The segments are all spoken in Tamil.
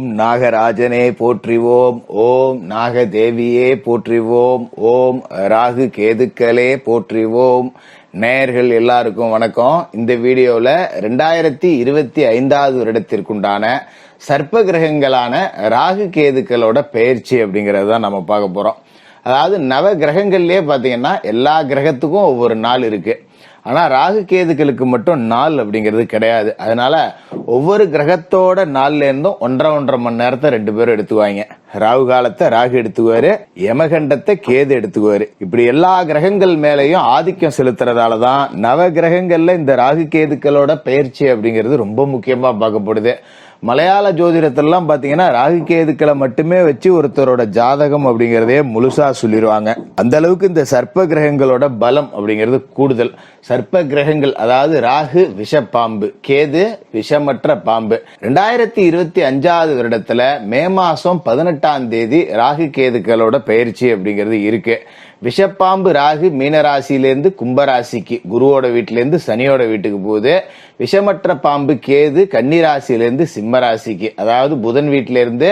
ஓம் நாகராஜனே போற்றிவோம். ஓம் நாகதேவியே போற்றிவோம். ஓம் ராகு கேதுக்களே போற்றிவோம். நேயர்கள் எல்லாருக்கும் வணக்கம். இந்த வீடியோவில் ரெண்டாயிரத்தி இருபத்தி ஐந்தாவது வருடத்திற்குண்டான சர்ப்ப கிரகங்களான ராகு கேதுக்களோட பயிற்சி அப்படிங்கிறது தான் நம்ம பார்க்க போகிறோம் அதாவது நவ கிரகங்கள்லேயே பார்த்தீங்கன்னா எல்லா கிரகத்துக்கும் ஒவ்வொரு நாள் இருக்குது ஆனா ராகு கேதுக்களுக்கு மட்டும் நாள் அப்படிங்கிறது கிடையாது. அதனால ஒவ்வொரு கிரகத்தோட நாள்ல இருந்தும் ஒன்றரை ஒன்றரை மணி நேரத்தை ரெண்டு பேரும் எடுத்துக்குவாங்க. ராகு காலத்தை ராகு எடுத்துக்குவாரு யமகண்டத்தை கேது எடுத்துக்குவாரு. இப்படி எல்லா கிரகங்கள் மேலையும் ஆதிக்கம் செலுத்துறதால தான் நவ கிரகங்கள்ல இந்த ராகு கேதுக்களோட பயிற்சி அப்படிங்கிறது ரொம்ப முக்கியமா பார்க்கப்படுது. மலையாள ஜோதிடத்திலாம் பார்த்தீங்கன்னா ராகு கேதுக்களை மட்டுமே வச்சு ஒருத்தரோட ஜாதகம் அப்படிங்கிறதே முழுசா சொல்லிடுவாங்க அந்த அளவுக்கு இந்த சர்ப்ப கிரகங்களோட பலம் அப்படிங்கிறது கூடுதல். சர்ப்ப கிரகங்கள் அதாவது ராகு விஷப்பாம்பு கேது விஷமற்ற பாம்பு. ரெண்டாயிரத்தி இருபத்தி அஞ்சாவது வருடத்துல மே மாசம் பதினெட்டாம் தேதி ராகு கேதுக்களோட பயிற்சி அப்படிங்கிறது இருக்கு. விஷப்பாம்பு ராகு மீனராசியிலேருந்து கும்பராசிக்கு குருவோட வீட்டிலேருந்து சனியோட வீட்டுக்கு போகுது. விஷமற்ற பாம்பு கேது கன்னிராசியிலேருந்து சிம்மராசிக்கு அதாவது புதன் வீட்டிலேருந்து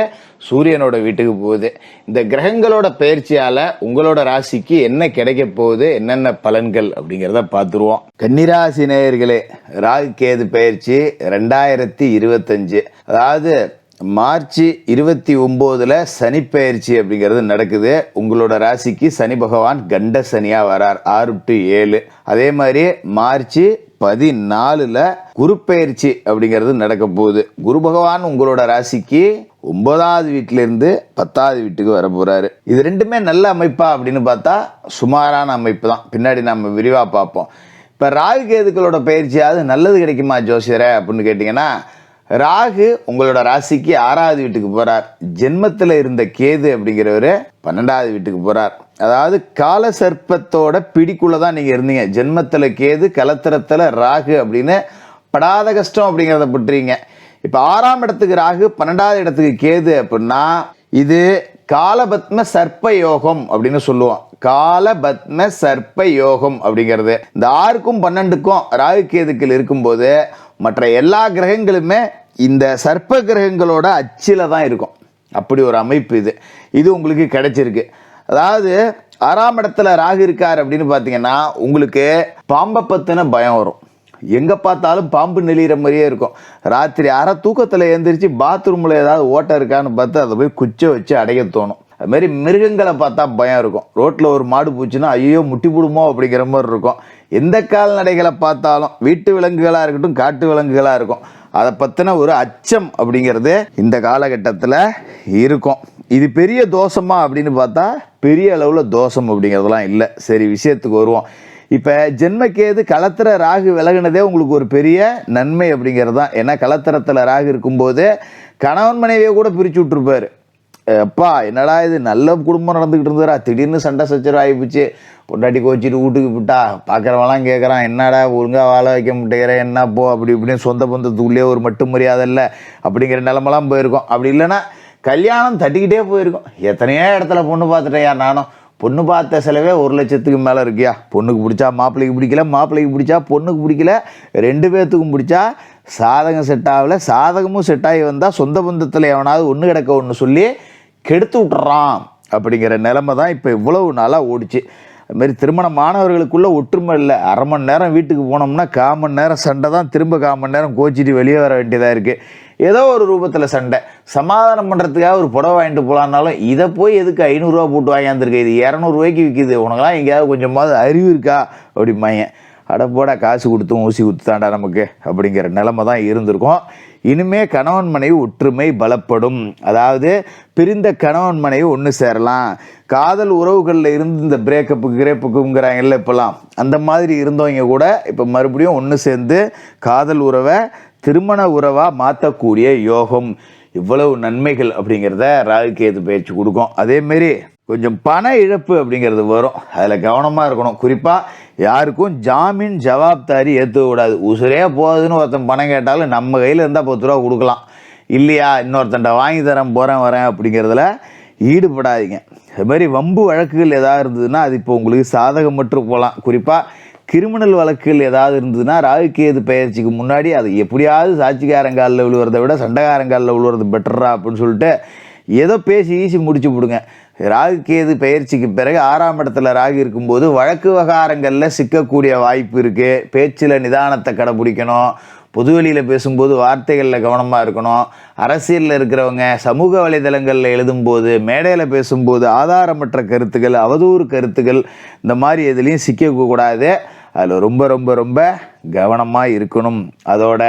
சூரியனோட வீட்டுக்கு போகுது. இந்த கிரகங்களோட பயிற்சியால உங்களோட ராசிக்கு என்ன கிடைக்க போகுது என்னென்ன பலன்கள் அப்படிங்கிறத பார்த்துருவோம். கன்னிராசி நேயர்களே ராகு கேது பயிற்சி ரெண்டாயிரத்தி இருபத்தஞ்சு. அதாவது மார்ச் இருபத்தி ஒம்போதில் சனிப்பெயர்ச்சி அப்படிங்கிறது நடக்குது. உங்களோட ராசிக்கு சனி பகவான் கண்ட சனியாக வரார். ஆறு டு ஏழு. அதே மாதிரி மார்ச் பதினாலில் குருப்பெயர்ச்சி அப்படிங்கிறது நடக்க போகுது. குரு பகவான் உங்களோட ராசிக்கு ஒன்பதாவது வீட்டிலேருந்து பத்தாவது வீட்டுக்கு வர போகிறாரு இது ரெண்டுமே நல்ல அமைப்பா அப்படின்னு பார்த்தா சுமாரான அமைப்பு தான். பின்னாடி நம்ம விரிவாக பார்ப்போம். இப்போ ராகு கேதுக்களோட பயிற்சியாவது நல்லது கிடைக்குமா ஜோசியரை அப்படின்னு கேட்டிங்கன்னா ராகு உங்களோட ராசிக்கு ஆறாவது வீட்டுக்கு போறார். ஜென்மத்தில் இருந்த கேது அப்படிங்கிறவரு பன்னெண்டாவது வீட்டுக்கு போறார். அதாவது கால சர்ப்பத்தோட பிடிக்குள்ள தான் நீங்க இருந்தீங்க. ஜென்மத்தில் கேது கலத்திரத்தில் ராகு அப்படின்னு படாத கஷ்டம் அப்படிங்கிறத பட்டுறீங்க. இப்போ ஆறாம் இடத்துக்கு ராகு பன்னெண்டாவது இடத்துக்கு கேது அப்படின்னா இது காலபத்ம சர்ப்ப யோகம் அப்படின்னு சொல்லுவோம். காலபத்ம சர்ப்ப யோகம் அப்படிங்கிறது. இந்த ஆறுக்கும் பன்னெண்டுக்கும் ராகு கேதுக்கள் இருக்கும்போது மற்ற எல்லா கிரகங்களுமே இந்த சர்ப்ப கிரகங்களோட அச்சில தான் இருக்கும். அப்படி ஒரு அமைப்பு இது. இது உங்களுக்கு கிடைச்சிருக்கு. அதாவது ஆறாம் இடத்துல ராகு இருக்கார் அப்படின்னு பார்த்தீங்கன்னா உங்களுக்கு பாம்பை பற்றின பயம் வரும். எங்கே பார்த்தாலும் பாம்பு நெளிகிற மாதிரியே இருக்கும். ராத்திரி அரை தூக்கத்தில் எழுந்திரிச்சு பாத்ரூமில் ஏதாவது ஓட்டை இருக்கான்னு பார்த்து அதை போய் குச்சை வச்சு அடைய தோணும். அதுமாரி மிருகங்களை பார்த்தா பயம் இருக்கும். ரோட்டில் ஒரு மாடு பூச்சுன்னா ஐயோ முட்டி போடுமோ அப்படிங்கிற மாதிரி இருக்கும். எந்த கால்நடைகளை பார்த்தாலும் வீட்டு விலங்குகளாக இருக்கட்டும் காட்டு விலங்குகளாக இருக்கும். அதை பற்றின ஒரு அச்சம் அப்படிங்கிறது இந்த காலகட்டத்தில் இருக்கும். இது பெரிய தோஷமா அப்படின்னு பார்த்தா பெரிய அளவில் தோஷம் அப்படிங்கிறதுலாம் இல்லை. சரி விஷயத்துக்கு வருவோம். இப்போ ஜென்மக்கேது களத்திர ராகு விலகினதே உங்களுக்கு ஒரு பெரிய நன்மை அப்படிங்கிறது தான் ஏன்னா களத்திரத்தில் ராகு இருக்கும்போது கணவன் மனைவியை கூட பிரித்து விட்டுருப்பாரு. அப்பா என்னடா இது? நல்ல குடும்பம் நடந்துக்கிட்டு இருந்ததுடா. திடீர்னு சண்டை சச்சரவு ஆகிப்போச்சு பொண்டாட்டி கோச்சிட்டு வீட்டுக்கு விட்டா. பார்க்குறவெல்லாம் கேட்குறான் என்னடா ஒழுங்காக வாழ வைக்க மாட்டேங்கிறேன் என்ன போ? அப்படி இப்படின்னு சொந்த பந்தத்துக்குள்ளேயே ஒரு மட்டும் மரியாதை இல்லை. அப்படிங்கிற நிலமெல்லாம் போயிருக்கோம். அப்படி இல்லைன்னா கல்யாணம் தட்டிக்கிட்டே போயிருக்கோம். எத்தனையோ இடத்துல பொண்ணு பார்த்துட்டேயா நானும். பொண்ணு பார்த்த செலவே ஒரு லட்சத்துக்கு மேலே இருக்கியா? பொண்ணுக்கு பிடிச்சா மாப்பிள்ளைக்கு பிடிக்கல மாப்பிள்ளைக்கு பிடிச்சா பொண்ணுக்கு பிடிக்கல ரெண்டு பேர்த்துக்கும் பிடிச்சா சாதகம் செட் ஆகல. சாதகமும் செட் ஆகி வந்தால் சொந்த பந்தத்தில் எவனாவது ஒன்று கிடக்க ஒன்று சொல்லி கெடுத்து விட்றான் அப்படிங்கிற நிலமை தான் இப்போ இவ்வளவு நாளாக ஓடிச்சு. அதுமாரி திருமணமானவர்களுக்குள்ளே ஒற்றுமை இல்லை. அரை மணி நேரம் வீட்டுக்கு போனோம்னா கால் மணி நேரம் சண்டை தான். திரும்ப கால் மணி நேரம் கோச்சிட்டு வெளியே வர வேண்டியதாக இருக்குது ஏதோ ஒரு ரூபத்தில் சண்டை. சமாதானம் பண்ணுறதுக்காக ஒரு புடவை வாங்கிட்டு போகலான்னாலும் இதை போய் எதுக்கு ஐநூறுரூவா போட்டு வாங்கியாந்துருக்கு இது இரநூறுவாய்க்கு விற்கிது உனக்கெல்லாம் எங்கேயாவது கொஞ்சமாவது அறிவு இருக்கா? அப்படிம்பாங்க. அட அடப்போட காசு கொடுத்தும் ஊசி கொடுத்துதாண்டா நமக்கு அப்படிங்கிற நிலமை தான் இருந்திருக்கும். இனிமே கணவன் மனைவி ஒற்றுமை பலப்படும். அதாவது பிரிந்த கணவன் மனைவி ஒன்று சேரலாம். காதல் உறவுகளில் இருந்து இந்த பிரேக்கப்பு கிரேப்புக்குங்கிறாங்கல்ல இப்போலாம் அந்த மாதிரி இருந்தவங்க கூட இப்போ மறுபடியும் ஒன்று சேர்ந்து காதல் உறவை திருமண உறவாக மாற்றக்கூடிய யோகம். இவ்வளவு நன்மைகள் அப்படிங்கிறத ராகுகேது பயிற்சி கொடுக்கும். அதேமாரி கொஞ்சம் பண இழப்பு அப்படிங்கிறது வரும். அதில் கவனமாக இருக்கணும். குறிப்பாக யாருக்கும் ஜாமீன் ஜவாப்தாரி ஏற்றுக்கூடாது உசுரே போகுதுன்னு ஒருத்தன் பணம் கேட்டாலும் நம்ம கையில் இருந்தால் பத்து ரூபா கொடுக்கலாம். இல்லையா? இன்னொருத்தன்ட்ட வாங்கி தரேன் போகிறேன் வரேன் அப்படிங்கிறதுல ஈடுபடாதீங்க. அது மாதிரி வம்பு வழக்குகள் ஏதாவது இருந்ததுன்னா அது இப்போ உங்களுக்கு சாதகம் மட்டும் போகலாம் குறிப்பாக கிரிமினல் வழக்குகள் ஏதாவது இருந்ததுன்னா ராகு கேது பயிற்சிக்கு முன்னாடி அது எப்படியாவது சாட்சிக்காரங்காலில் விழுவுறதை விட சண்டைக்காரங்காலில் விழுவுறது பெட்டரா அப்படின்னு சொல்லிட்டு ஏதோ பேசி ஈசி முடிச்சு விடுங்க ராகு கேது பயிற்சிக்கு பிறகு ஆறாம் இடத்துல ராகு இருக்கும்போது வழக்கு விவகாரங்களில் சிக்கக்கூடிய வாய்ப்பு இருக்குது பேச்சில் நிதானத்தை கடைபிடிக்கணும். பொதுவெளியில் பேசும்போது வார்த்தைகளில் கவனமாக இருக்கணும். அரசியலில் இருக்கிறவங்க சமூக வலைதளங்களில் எழுதும்போது மேடையில் பேசும்போது ஆதாரமற்ற கருத்துக்கள் அவதூறு கருத்துக்கள் இந்த மாதிரி எதுலேயும் சிக்கக்கூடாது அதில் ரொம்ப ரொம்ப ரொம்ப கவனமாக இருக்கணும். அதோட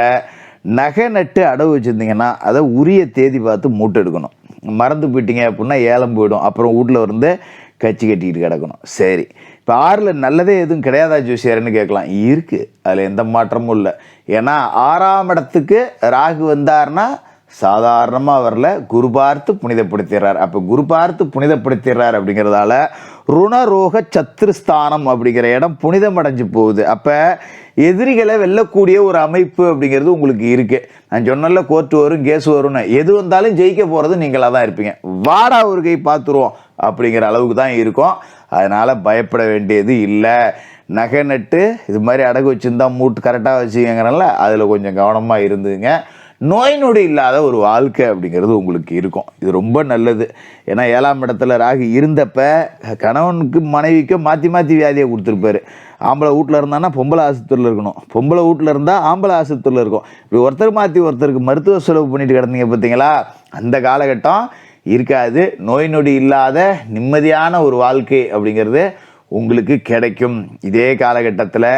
நகை நட்டு அடவு வச்சுருந்தீங்கன்னா அதை உரிய தேதி பார்த்து மூட்டெடுக்கணும் மறந்து போயிட்டீங்க அப்படின்னா ஏலம் போயிடும். அப்புறம் வீட்டில் இருந்து கச்சி கட்டிக்கிட்டு கிடக்கணும். சரி. இப்போ ஆறில் நல்லதே எதுவும் கிடையாதா ஜோசியாருன்னு கேட்கலாம். இருக்குது அதில் எந்த மாற்றமும் இல்லை. ஏன்னா ஆறாம் இடத்துக்கு ராகு வந்தார்னா சாதாரணமாக வரல. குரு பார்த்து புனிதப்படுத்திடுறார். அப்போ குரு பார்த்து புனிதப்படுத்திடுறார் அப்படிங்கிறதால ருணரோக சத்துருஸ்தானம் அப்படிங்கிற இடம் புனிதம் அடைஞ்சு போகுது. அப்போ எதிரிகளை வெல்லக்கூடிய ஒரு அமைப்பு அப்படிங்கிறது உங்களுக்கு இருக்குது நான் சொன்னல கோர்ட்டு வரும் கேஸ் வரும்னு. எது வந்தாலும் ஜெயிக்க போகிறது நீங்களாக தான் இருப்பீங்க. வாடா ஒரு கை பார்த்துருவோம் அப்படிங்கிற அளவுக்கு தான் இருக்கும். அதனால் பயப்பட வேண்டியது இல்லை. நகை நட்டு இது மாதிரி அடகு வச்சுருந்தா மூட்டு கரெக்டாக வச்சுக்கங்கிறனால. அதில் கொஞ்சம் கவனமாக இருந்துங்க. நோய் நொடி இல்லாத ஒரு வாழ்க்கை அப்படிங்கிறது உங்களுக்கு இருக்கும். இது ரொம்ப நல்லது. ஏன்னா ஏழாம் இடத்துல ராகு இருந்தப்ப கணவனுக்கு மனைவிக்கு மாற்றி மாற்றி வியாதியை கொடுத்துருப்பாரு. ஆம்பளை வீட்டில் இருந்தான்னா பொம்பளை ஆஸ்பத்திரியில் இருக்கணும். பொம்பளை வீட்டில் இருந்தால் ஆம்பளை ஆஸ்பத்திரியில் இருக்கும். இப்படி ஒருத்தர் மாற்றி ஒருத்தருக்கு மருத்துவ செலவு பண்ணிட்டு கிடந்தீங்க பார்த்தீங்களா? அந்த காலகட்டம் இருக்காது. நோய் நொடி இல்லாத நிம்மதியான ஒரு வாழ்க்கை அப்படிங்கிறது உங்களுக்கு கிடைக்கும். இதே காலகட்டத்தில்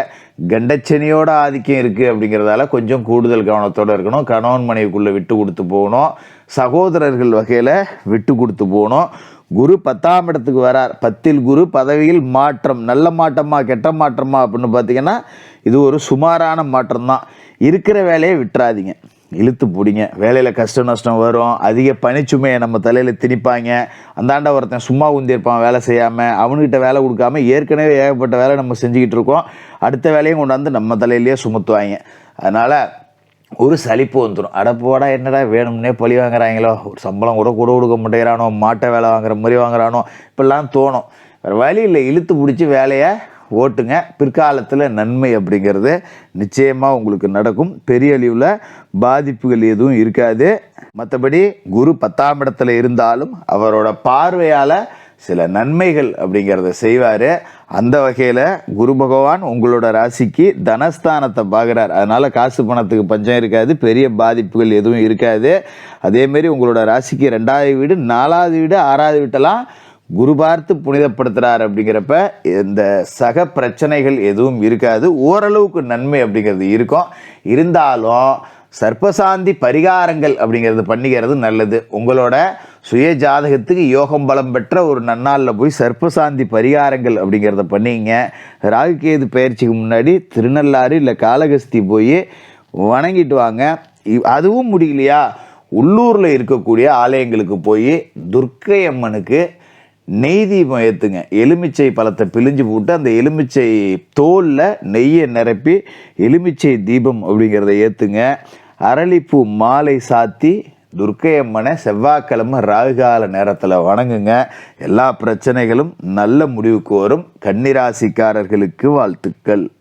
கண்டச்சனியோட ஆதிக்கம் இருக்குது அப்படிங்கிறதால கொஞ்சம் கூடுதல் கவனத்தோடு இருக்கணும். கணவன் மனைவிக்குள்ளே விட்டு கொடுத்து போகணும். சகோதரர்கள் வகையில் விட்டு கொடுத்து போகணும். குரு பத்தாம் இடத்துக்கு வரார். பத்தில் குரு பதவியில் மாற்றம் நல்ல மாற்றமா கெட்ட மாற்றமா அப்படின்னு பார்த்தீங்கன்னா இது ஒரு சுமாரான மாற்றம் தான் இருக்கிற வேலையை விட்டுறாதீங்க. இழுத்து பிடிங்க. வேலையில் கஷ்ட நஷ்டம் வரும். அதிக பனிச்சுமையை நம்ம தலையில் திணிப்பாங்க. அந்தாண்ட ஒருத்தன் சும்மா உந்திருப்பான் வேலை செய்யாமல் அவனுக்கிட்ட வேலை கொடுக்காம ஏற்கனவே ஏகப்பட்ட வேலை நம்ம செஞ்சுக்கிட்டு இருக்கோம். அடுத்த வேலையும் கொண்டாந்து நம்ம தலையிலேயே சுமத்துவாங்க. அதனால் ஒரு சலிப்பு வந்துடும் அடப்போடா என்னடா வேணும்னே பழி வாங்குறாங்களோ? ஒரு சம்பளம் கூட கூட கொடுக்க மாட்டேங்கிறானோ? மாட்டை வேலை வாங்குற மாதிரி வாங்குறானோ? இப்படிலாம் தோணும். வேறு வழி இல்லை. இழுத்து பிடிச்சி வேலையை ஓட்டுங்க. பிற்காலத்தில் நன்மை அப்படிங்கிறது நிச்சயமாக உங்களுக்கு நடக்கும். பெரிய அளவில் பாதிப்புகள் எதுவும் இருக்காது. மற்றபடி குரு பத்தாம் இடத்துல இருந்தாலும் அவரோட பார்வையால் சில நன்மைகள் அப்படிங்கிறத செய்வார். அந்த வகையில் குரு பகவான் உங்களோட ராசிக்கு தனஸ்தானத்தை பார்க்குறார். அதனால் காசு பணத்துக்கு பஞ்சம் இருக்காது பெரிய பாதிப்புகள் எதுவும் இருக்காது. அதேமாரி உங்களோட ராசிக்கு ரெண்டாவது வீடு நாலாவது வீடு ஆறாவது வீட்டெல்லாம் குரு பார்த்து புனிதப்படுத்துகிறார் அப்படிங்கிறப்ப இந்த சக பிரச்சனைகள் எதுவும் இருக்காது. ஓரளவுக்கு நன்மை அப்படிங்கிறது இருக்கும். இருந்தாலும் சர்ப்பசாந்தி பரிகாரங்கள் அப்படிங்கிறது பண்ணிக்கிறது நல்லது. உங்களோட சுய ஜாதகத்துக்கு யோகம் பலம் பெற்ற ஒரு நன்னாளில் போய் சர்ப்பசாந்தி பரிகாரங்கள் அப்படிங்கிறத பண்ணிங்க. ராகுகேது பயிற்சிக்கு முன்னாடி திருநள்ளாறு இல்லை காளகஸ்தி போய் வணங்கிட்டு வாங்க. அதுவும் முடியலையா? உள்ளூரில் இருக்கக்கூடிய ஆலயங்களுக்கு போய் துர்க்கை அம்மனுக்கு நெய் தீபம் ஏற்றுங்க எலுமிச்சை பழத்தை பிழிஞ்சு போட்டு அந்த எலுமிச்சை தோலில் நெய்யை நிரப்பி எலுமிச்சை தீபம் அப்படிங்கிறத ஏற்றுங்க அரளிப்பூ மாலை சாத்தி துர்க்கை அம்மனை செவ்வாய்க்கிழமை ராகுகால நேரத்தில் வணங்குங்க. எல்லா பிரச்சனைகளும் நல்ல முடிவுக்கு வரும். கன்னிராசிக்காரர்களுக்கு வாழ்த்துக்கள்.